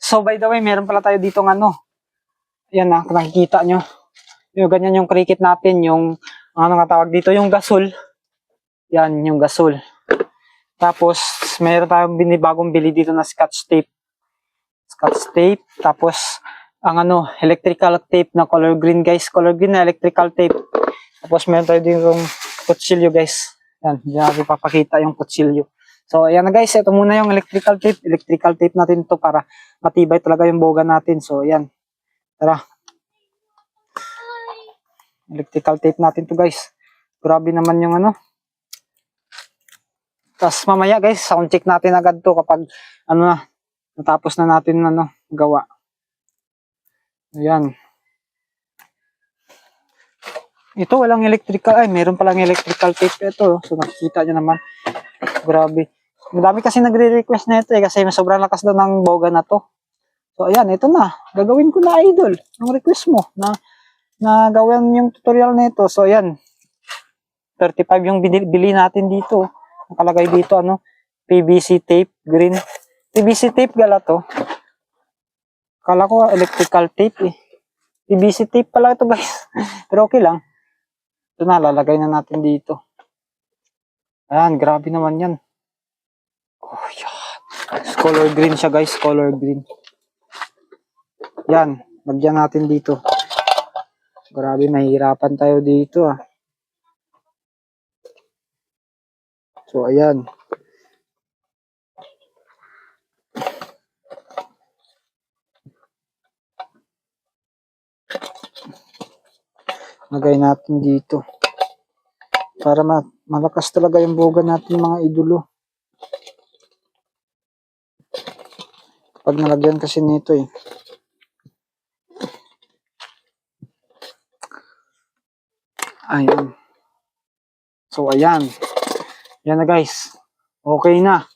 So by the way, meron pala tayo dito ng ano. Yan na, nakikita nyo. Yung ganyan yung cricket natin, yung ano nga tawag dito, yung gasol. Yan, yung gasol. Tapos, meron tayong binibagong bili dito na scotch tape. Scotch tape. Tapos, ang ano, electrical tape na color green guys. Color green na electrical tape. Tapos, meron tayo dito yung kutsilyo guys. Yan, diyan natin papakita yung kutsilyo. So, ayan na guys, ito muna yung electrical tape. Electrical tape natin to para matibay talaga yung boga natin. So, ayan. Tara. Electrical tape natin to guys. Grabe naman yung ano. Tapos mamaya guys, sound check natin agad to kapag ano na, natapos na natin ano, gawa. Ayan. Ito walang electrical, ay meron palang electrical tape ito. So nakikita nyo naman. Grabe. Madami kasi nagre-request na ito eh kasi sobrang lakas daw ng boga na to. So ayan, ito na. Gagawin ko na idol. Ang request mo na na gawin yung tutorial na ito. So ayan. 35 yung binili bili natin dito. Nakalagay dito ano, PVC tape, green. PVC tape gala to. Kala ko electrical tape eh. PVC tape pala ito guys. Pero okay lang. Ito na, lalagay na natin dito. Ayan, grabe naman yan. Oh, yan. Color green siya guys, color green. Yan, lagyan natin dito. Grabe, mahirapan tayo dito ah. So, ayan. Lagay natin dito. Para ma malakas talaga yung boga natin mga idolo. Pag nalagyan kasi nito eh. Ayan. So, ayan. Yan na guys. Okay na.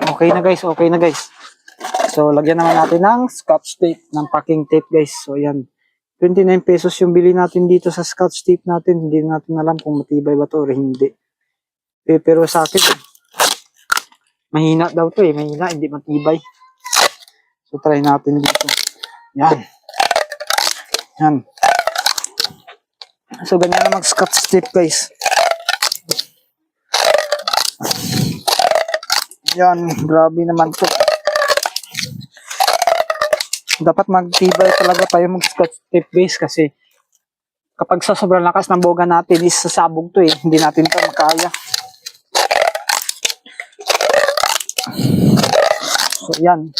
Okay na guys. Okay na guys. So, lagyan naman natin ng scotch tape, ng packing tape guys. So, ayan. 29 pesos yung bili natin dito sa scotch tape natin. Hindi natin alam kung matibay ba to or hindi. Eh, pero sa akin, mahina daw to eh. Mahina, hindi matibay. So, try natin dito. Yan. Yan. So, ganyan na mag-scotch tape, guys. Yan, grabe naman to. Dapat magtibay talaga tayo mag-scotch tape, guys, kasi kapag sa sobrang lakas ng boga natin, is sasabog to eh. Hindi natin to makaya. So, yan.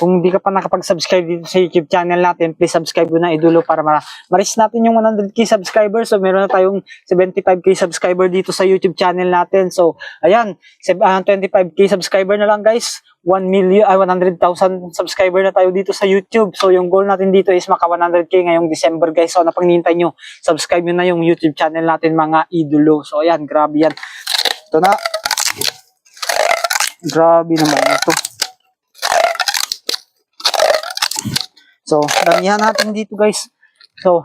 Kung hindi ka pa nakapag-subscribe dito sa YouTube channel natin, please subscribe na idulo para ma- ma-reach natin yung 100k subscribers. So, meron na tayong 75k subscriber dito sa YouTube channel natin. So, ayan, seb- ah, 25k subscriber na lang guys. 1 million, ah, 100,000 subscriber na tayo dito sa YouTube. So, yung goal natin dito is maka 100k ngayong December guys. So, napanginintay nyo, subscribe nyo na yung YouTube channel natin mga idolo. So, ayan, grabe yan. Ito na. Grabe naman ito. So, damihan natin dito guys. So,